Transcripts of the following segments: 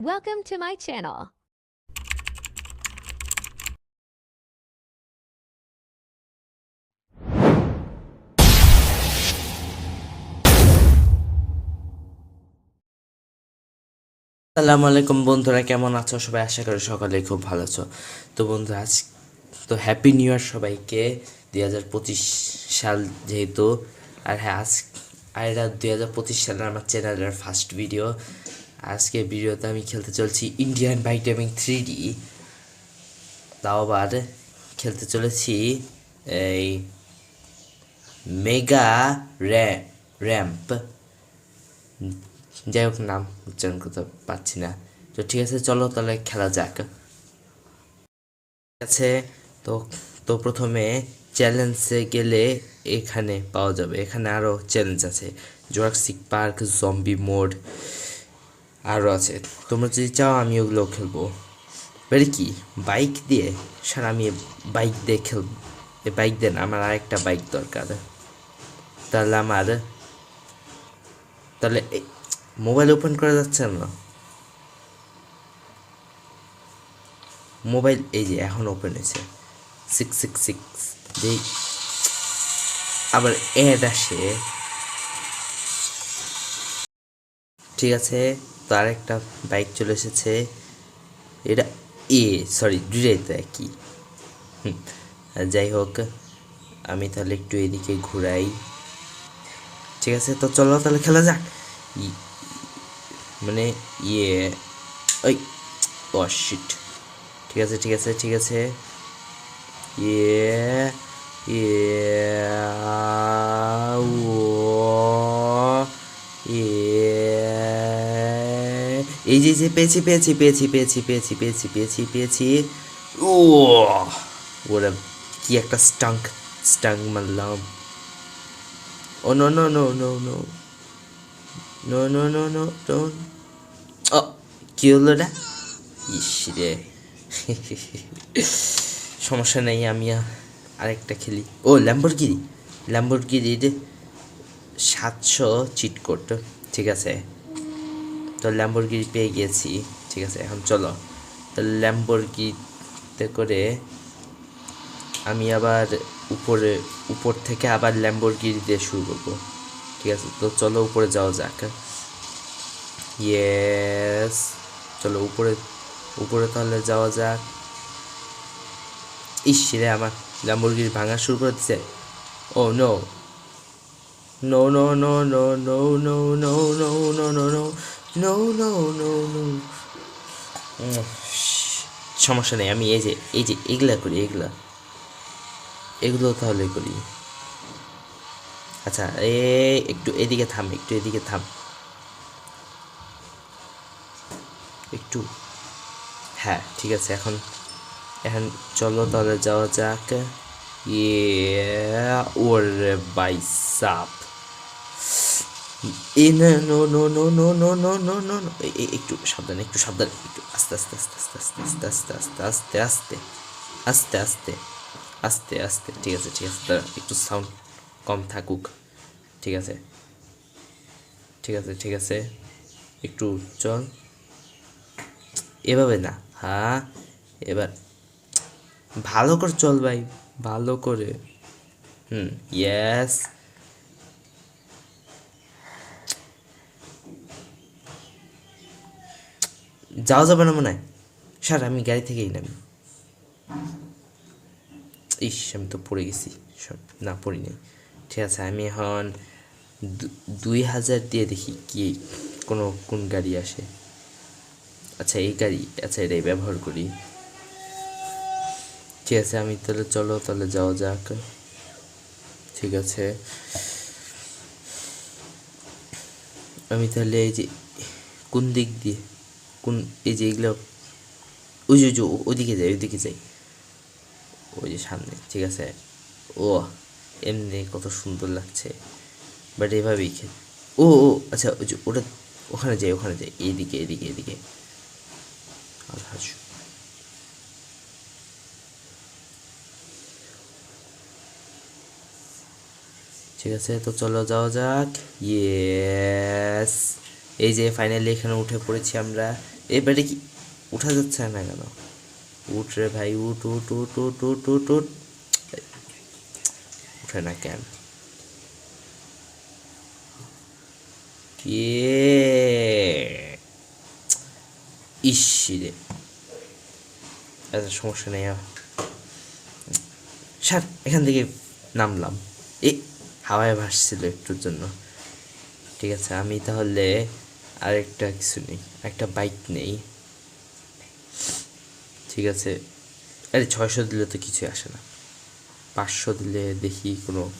Welcome to my channel. আসসালামু আলাইকুম বন্ধুরা, কেমন আছো? সবাই আশা করি সকালে খুব ভালো আছো। তো বন্ধু আজ তো হ্যাপি নিউ ইয়ার সবাইকে। দুই হাজার পঁচিশ সাল যেহেতু, আর হ্যাঁ আজ আর দুই হাজার পঁচিশ সালের আমার চ্যানেলের ফার্স্ট ভিডিও আজকে ভিডিওতে আমি খেলতে চলছি ইন্ডিয়ান ড্রাইভিং থ্রি ডি তাও আবার খেলতে চলেছি এই মেগা র্যা র্যাম্প যাই হোক, নাম উচ্চারণ করতে পারছি না। তো ঠিক আছে, চলো তাহলে খেলা যাক। ঠিক আছে, তো তো প্রথমে চ্যালেঞ্জে গেলে এখানে পাওয়া যাবে। এখানে আরও চ্যালেঞ্জ আছে। জোরাক্সিক পার্ক জম্বি মোড আরও আছে। তোমরা যদি চাও আমি ওগুলো খেলব। এবারে কি? বাইক দিয়ে? স্যার আমি বাইক দিয়ে খেলব এই বাইক দেন আমার আরেকটা বাইক দরকার। তাহলে আমার, তাহলে মোবাইল ওপেন করা যাচ্ছে না? মোবাইল, এই যে এখন ওপেন হয়েছে। সিক্স সিক্স সিক্স যেই আবার অ্যাড আসে। ঠিক আছে? তো একটা বাইক চলে এসেছে। এটা এ সরি দুটাই তো একই যাই হোক, আমি তাহলে একটু এদিকে ঘুরাই। ঠিক আছে, তো চলো তাহলে খেলা যাক। মানে ইয়ে ওই, ও শিট ঠিক আছে ঠিক আছে ঠিক আছে। ইয়ে ইয়ে ও ইয়ে। এই যে যে, পেয়েছি পেয়েছি পেয়েছি পেয়েছি পেয়েছি পেয়েছি পেয়েছি পেয়েছি। ও, ওরা, কি একটা স্টাঙ্ক স্টাঙ্ক মারলাম ও no no no no no no no no no no ও কি হলো এটা ইস রে। সমস্যা নেই, আমি আরেকটা খেলি। ও ল্যাম্বরগিরি ল্যাম্বরগিরির সাতশো চিট করতো ঠিক আছে? তো ল্যাম্বরগিরি পেয়ে গিয়েছি ঠিক আছে এখন চলো তো ল্যাম্বরগিরিতে করে আমি আবার উপরে উপর থেকে আবার ল্যাম্বরগিরি দিয়ে শুরু করব ঠিক আছে তো চলো উপরে যাওয়া যাক ইয়েস চলো উপরে উপরে তাহলে যাওয়া যাক ইস রে আমার ল্যাম্বরগিরি ভাঙা শুরু করে দিচ্ছে ও no no no no no no no no no no no no no no no no সমস্যা নেই, আমি এই যে এই যে এগুলা করি, এগুলা। এগুলো তাহলে করি। আচ্ছা এ, একটু এদিকে থাম, একটু এদিকে থাম। একটু। হ্যাঁ ঠিক আছে, এখন এখন চলো তাহলে যাওয়া যাক। ইয়ে ওরে বাই সাপ এ না no no no no no no no no no একটু সাবধানে একটু সাবধানে একটু আস্তে আস্তে আস্তে আস্তে আস্তে আস্তে আস্তে আস্তে আস্তে আস্তে আস্তে আস্তে আস্তে ঠিক আছে ঠিক আছে দাঁড়া, একটু সাউন্ড কম থাকুক ঠিক আছে ঠিক আছে ঠিক আছে একটু চল এভাবে না হ্যাঁ এবার ভালো করে চল ভাই ভালো করে হুম ইয়েস যাওয়া যাবে না মনে হয়। স্যার, আমি গাড়ি থেকেই নামি। ইস, আমি তো পড়ে গেছি। সব না নাই। ঠিক আছে, আমি এখন দুই হাজার দিয়ে দেখি কি কোনো, কোন গাড়ি আসে। আচ্ছা এই গাড়ি আচ্ছা এটাই ব্যবহার করি। ঠিক আছে, আমি তাহলে চলো, তাহলে যাওয়া যাক। ঠিক আছে। আমি তাহলে এই যে কোন দিক দিয়ে? কোন এই যে এগুলো ওই যে ওইদিকে যাই ওইদিকে যাই ওই যে সামনে, ঠিক আছে? ও এমনি কত সুন্দর লাগছে। বাট এভাবেই খেল। ও ও আচ্ছা ওই যে ওটা ওখানে যাই ওখানে যাই এইদিকে এইদিকে আলহাজ ঠিক আছে, তো চলো যাওয়া যাক। ইয়েস। এই যে ফাইনালি এখানে উঠে পড়েছি আমরা। এবারে কি উঠা যাচ্ছে না কেন? উঠ রে ভাই, উঠ উঠ উঠ উঠ উঠ উঠ উঠ। উঠে না কেন? ইয়ে ইস রে। এত সমস্যা নেই স্যার, এখান থেকে নামলাম। এই হাওয়ায় ভাসছিল একটুর জন্য। ঠিক আছে, আমি তাহলে আরেকটা কিছু নেই, একটা বাইক নেই। ঠিক আছে? আরে ছয়শো দিলে তো কিছুই আসে না। পাঁচশো দিলে দেখি কোনো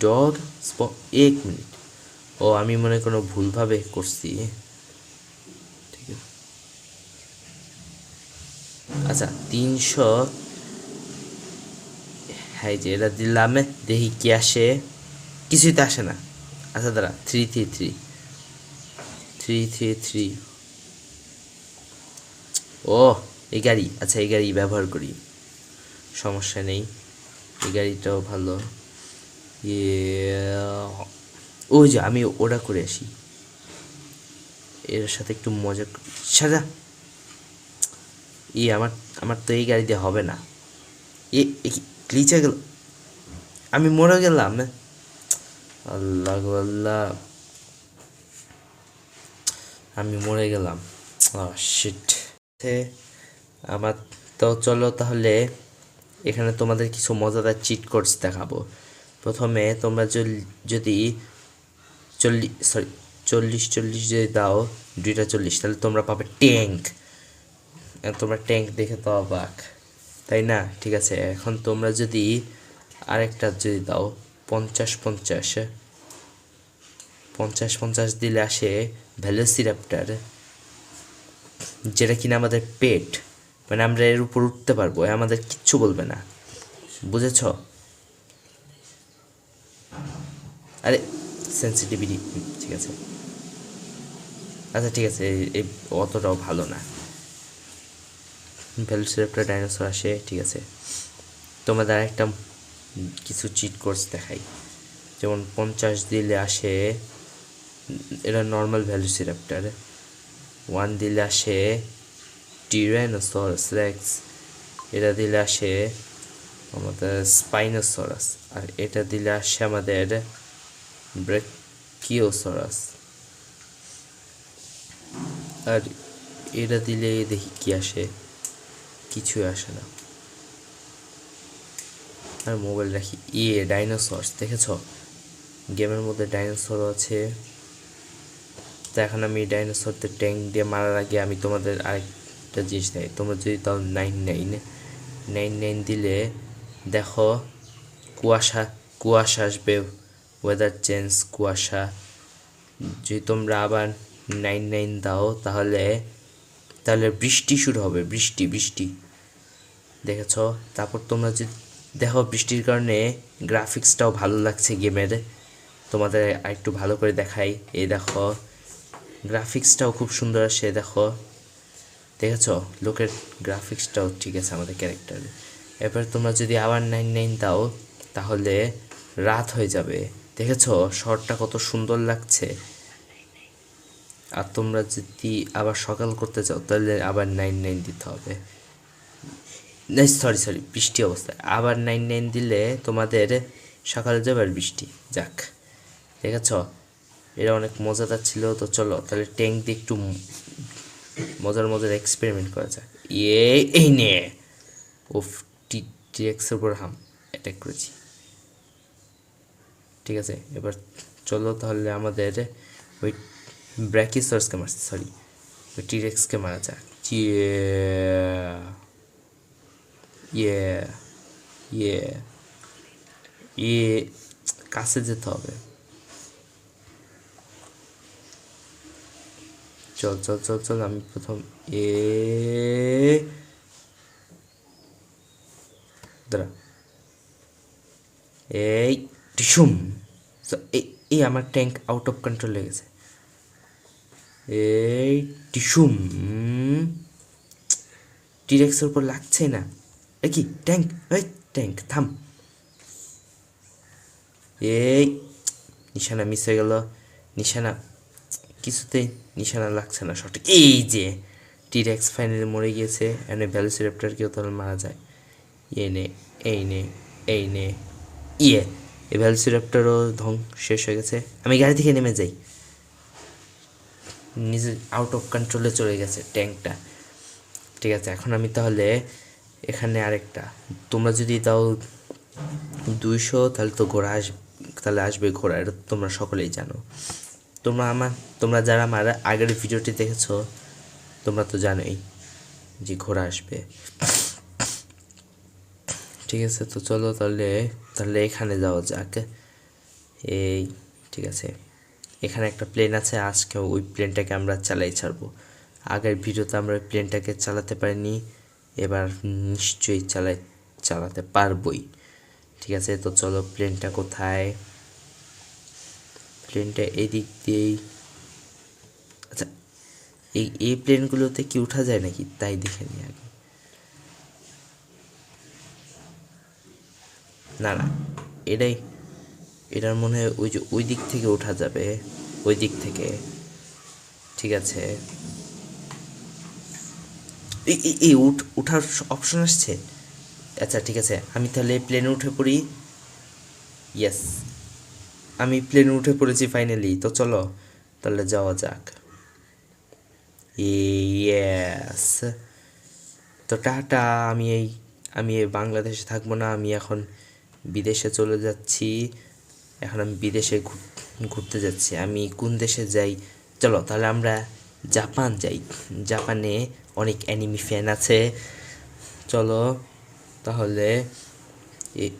ডগ এক মিনিট। ও, আমি মনে কোনো ভুলভাবে করছি। ঠিক আছে? আচ্ছা তিনশো হ্যাঁ যে এটা দিলাম, দেখি কি আসে। কিছুই তো আসে না। আচ্ছা দাঁড়া three three three three three three ও এই গাড়ি। আচ্ছা এই গাড়ি ব্যবহার করি। সমস্যা নেই। এই গাড়িটাও ভালো। ইয়ে ওই যে, আমি ওটা করে আসি। এর সাথে একটু মজা সাজা। ই আমার আমার তো এই গাড়ি দিয়ে হবে না। এ গেল। আমি মরে গেলাম। আল্লাহ আল্লাহ। আমি মরে গেলাম। আমার তো চলো তাহলে এখানে তোমাদের কিছু মজাদার চিট কোডস দেখাবো। প্রথমে তোমরা যদি চল্লিশ সরি চল্লিশ চল্লিশ যদি দাও, দুইটা চল্লিশ, তাহলে তোমরা পাবে ট্যাঙ্ক তোমরা ট্যাঙ্ক দেখে তো অবাক। তাই না? ঠিক আছে, এখন তোমরা যদি আরেকটা যদি দাও, পঞ্চাশ পঞ্চাশ পঞ্চাশ পঞ্চাশ দিলে আসে ভ্যালোসিরাপ্টার যেটা কিনা আমাদের পেট মানে আমরা এর উপর উঠতে পারব আমাদের কিচ্ছু বলবে না। বুঝেছ? আরে সেন্সিটিভিটি ঠিক আছে। আচ্ছা ঠিক আছে, এই- অতটাও ভালো না। ভ্যালোসিরাপ্টার ডাইনোসর আসে, ঠিক আছে। তোমাদের একটা কিছু চিট কোর্স দেখাই। যেমন পঞ্চাশ দিলে আসে এটা নর্মাল ভ্যালোসিরাপ্টার ওয়ান দিলে আসে টিরানোসরাস রেক্স এটা দিলে আসে আমাদের স্পাইনোসরাস আর এটা দিলে আসে আমাদের ব্রেকিওসরাস আর এটা দিলে দেখি কি আসে, কিছুই আসে না। আর মোবাইল রাখি ইয়ে ডাইনোসরস দেখেছ? গেমের মধ্যে ডাইনোসরও আছে। তো এখন আমি ডাইনোসরদের ট্যাঙ্ক দিয়ে মারার আগে আমি তোমাদের আরেকটা জিনিস দেয় তোমরা যদি তাও নাইন নাইন নাইন নাইন দিলে দেখো কুয়াশা কুয়াশা আসবে ওয়েদার চেঞ্জ কুয়াশা। যদি তোমরা আবার নাইন নাইন দাও তাহলে তাহলে বৃষ্টি শুরু হবে, বৃষ্টি বৃষ্টি। দেখেছ? তারপর তোমরা যদি, দেখো বৃষ্টির কারণে গ্রাফিক্সটাও ভালো লাগছে গেমের তোমাদের আরেকটু ভালো করে দেখাই। এই দেখো গ্রাফিক্সটাও খুব সুন্দর আসে, দেখো। দেখেছ? লোকের গ্রাফিক্সটাও ঠিক আছে আমাদের ক্যারেক্টারে এরপর তোমরা যদি আবার নাইন নাইন দাও, তাহলে রাত হয়ে যাবে। দেখেছ? শহরটা কত সুন্দর লাগছে। আর তোমরা যদি আবার সকাল করতে চাও, তাহলে আবার নাইন নাইন দিতে হবে। সরি সরি বৃষ্টি অবস্থায় আবার নাইন নাইন দিলে তোমাদের সকালে যাবে আর বৃষ্টি। যাক। দেখেছ? এটা অনেক মজাদার ছিল, তো চলো তাহলে ট্যাঙ্ক দিয়ে একটু মজার মজার এক্সপেরিমেন্ট করা যাক। ইয়ে এই নে। ওফ টি টিএক্সের উপর হাম অ্যাটাক করেছি। ঠিক আছে, এবার চলো তাহলে আমাদের ওই ব্র্যাকিসর্সকে মারছি সরি ওই টিরেক্সকে মারা যাক। ইয়ে ইয়ে ইয়ে কাছে যেতে হবে। চল চল চল চল আমি প্রথম এ, দাঁড়া। এই, টিসুম। এই আমার ট্যাঙ্ক আউট অফ কন্ট্রোল হয়ে গেছে। এই, টিসুম। টিরেক্সের উপর লাগছে না। এ কি, ট্যাঙ্ক? এই, ট্যাঙ্ক, থাম। এই, নিশানা মিস হয়ে গেল। নিশানা কিছুতেই নিশানা লাগছে না সঠিক। এই যে টিরেক্স ফাইনালি মরে গিয়েছে এনে ভ্যালুসিরাপ্টার কেউ তাহলে মারা যায়। ইয়ে নে, এই নে এই নে ইয়ে এই ভ্যালুসিরাপ্টারও ধ্বং শেষ হয়ে গেছে। আমি গাড়ি থেকে নেমে যাই। নিজে আউট অফ কন্ট্রোলে চলে গেছে ট্যাঙ্কটা। ঠিক আছে, এখন আমি তাহলে এখানে আরেকটা। তোমরা যদি তাও দুইশো, তাহলে তো ঘোড়া আস, তাহলে আসবে ঘোড়া, এটা তোমরা সকলেই জানো। তোমরা আমার, তোমরা যারা আমার আগের ভিডিওটি দেখেছ, তোমরা তো জানোই যে ঘোড়া আসবে। ঠিক আছে, তো চলো তাহলে তাহলে এখানে যাওয়া যাক। এই, ঠিক আছে। এখানে একটা প্লেন আছে, আজকে ওই প্লেনটাকে আমরা চালাই ছাড়বো। আগের ভিডিওতে আমরা ওই প্লেনটাকে চালাতে পারিনি, এবার নিশ্চয়ই চালাই, চালাতে পারবই। ঠিক আছে, তো চলো প্লেনটা কোথায়? প্লেনটা এদিক দিয়েই আচ্ছা এই এই প্লেনগুলোতে কি উঠা যায় নাকি? তাই দেখে নিই আগে। না না, এটাই, এটার মনে হয় ওই যে ওই দিক থেকে ওঠা যাবে, ওই দিক থেকে। ঠিক আছে। এই উঠ, উঠার অপশন আসছে? আচ্ছা ঠিক আছে, আমি তাহলে প্লেনে উঠে পড়ি। ইয়েস আমি প্লেনে উঠে পড়েছি ফাইনালি তো চলো, তাহলে যাওয়া যাক। ইয়েস তো টাটা, আমি এই আমি এই বাংলাদেশে থাকব না, আমি এখন বিদেশে চলে যাচ্ছি। এখন আমি বিদেশে ঘুরতে যাচ্ছি। আমি কোন দেশে যাই? চলো, তাহলে আমরা জাপান যাই। জাপানে অনেক অ্যানিমি ফ্যান আছে। চলো, তাহলে এ-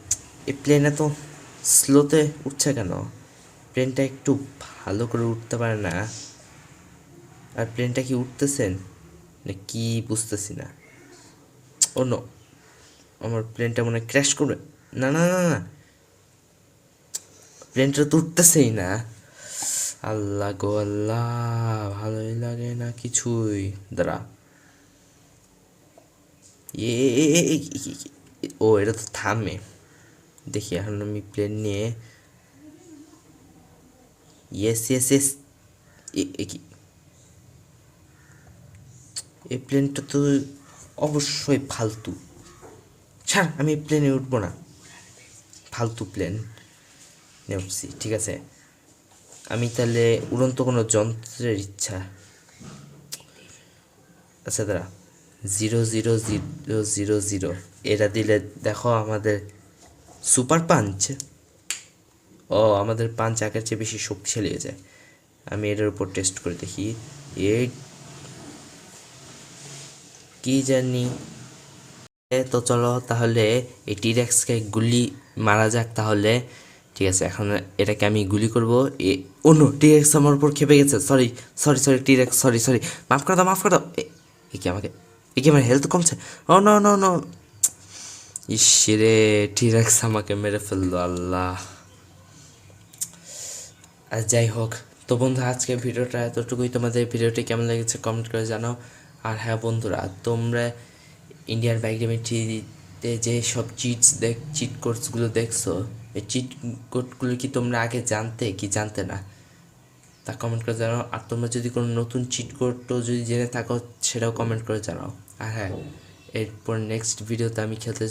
প্লেনে তো স্লোতে উঠছে কেন? প্লেনটা একটু ভালো করে উঠতে পারে না। আর প্লেনটা কি উঠতেছেন? না কি বুঝতেছি না। ও নো আমার প্লেনটা মনে ক্র্যাশ করবে। না না না না। প্লেনটা তো উঠতেছেই না। আল্লাহ গো আল্লাহ, ভালোই লাগে না কিছুই। দাঁড়া। এ- ও, এটা তো থামে। দেখি, এখন আমি প্লেন নিয়ে ইয়েস ইয়েস ইয়েস কি? এই প্লেনটা তো অবশ্যই ফালতু। ছাড়, আমি প্লেনে উঠবো না। ফালতু প্লেন নেপসি ঠিক আছে। আমি তাহলে উড়ন্ত কোনো যন্ত্রের ইচ্ছা। আচ্ছা দাঁড়া। Zero zero zero zero zero এটা দিলে দেখো আমাদের সুপার পাঞ্চ। ও, আমাদের পাঞ্চ আগের চেয়ে বেশি শক্তিশালী হয়ে যায় আমি এটার উপর টেস্ট করে দেখি। এই কি জানি। তো চলো তাহলে এই টিরেক্সকে গুলি মারা যাক তাহলে। ঠিক আছে, এখন এটাকে আমি গুলি করব। এ নো টিরেক্স আমার উপর খেপে গেছে। Sorry sorry sorry T rex sorry sorry মাফ করে দাও, মাফ করে দাও। এ এ কি আমাকে এ কি আমার হেলথ কমছে? ও নো নো নো ইসরে টিরেক্স আমাকে মেরে ফেলল, আল্লাহ। আর যাই হোক, তো বন্ধু আজকে ভিডিওটা এতটুকুই। তোমাদের ভিডিওটি কেমন লেগেছে কমেন্ট করে জানাও। আর হ্যাঁ বন্ধুরা, তোমরা ইন্ডিয়ান বাইক ডেমিটিতে যে সব চিটস দেখ চিট কোডসগুলো দেখছ, এই চিট কোডগুলো কি তোমরা আগে জানতে, কি জানতে না? তা কমেন্ট করে জানাও। আর তোমরা যদি কোনো নতুন চিট কোডও যদি জেনে থাকো, সেটাও কমেন্ট করে জানাও। আর হ্যাঁ এরপর নেক্সট ভিডিওতে আমি খেলতে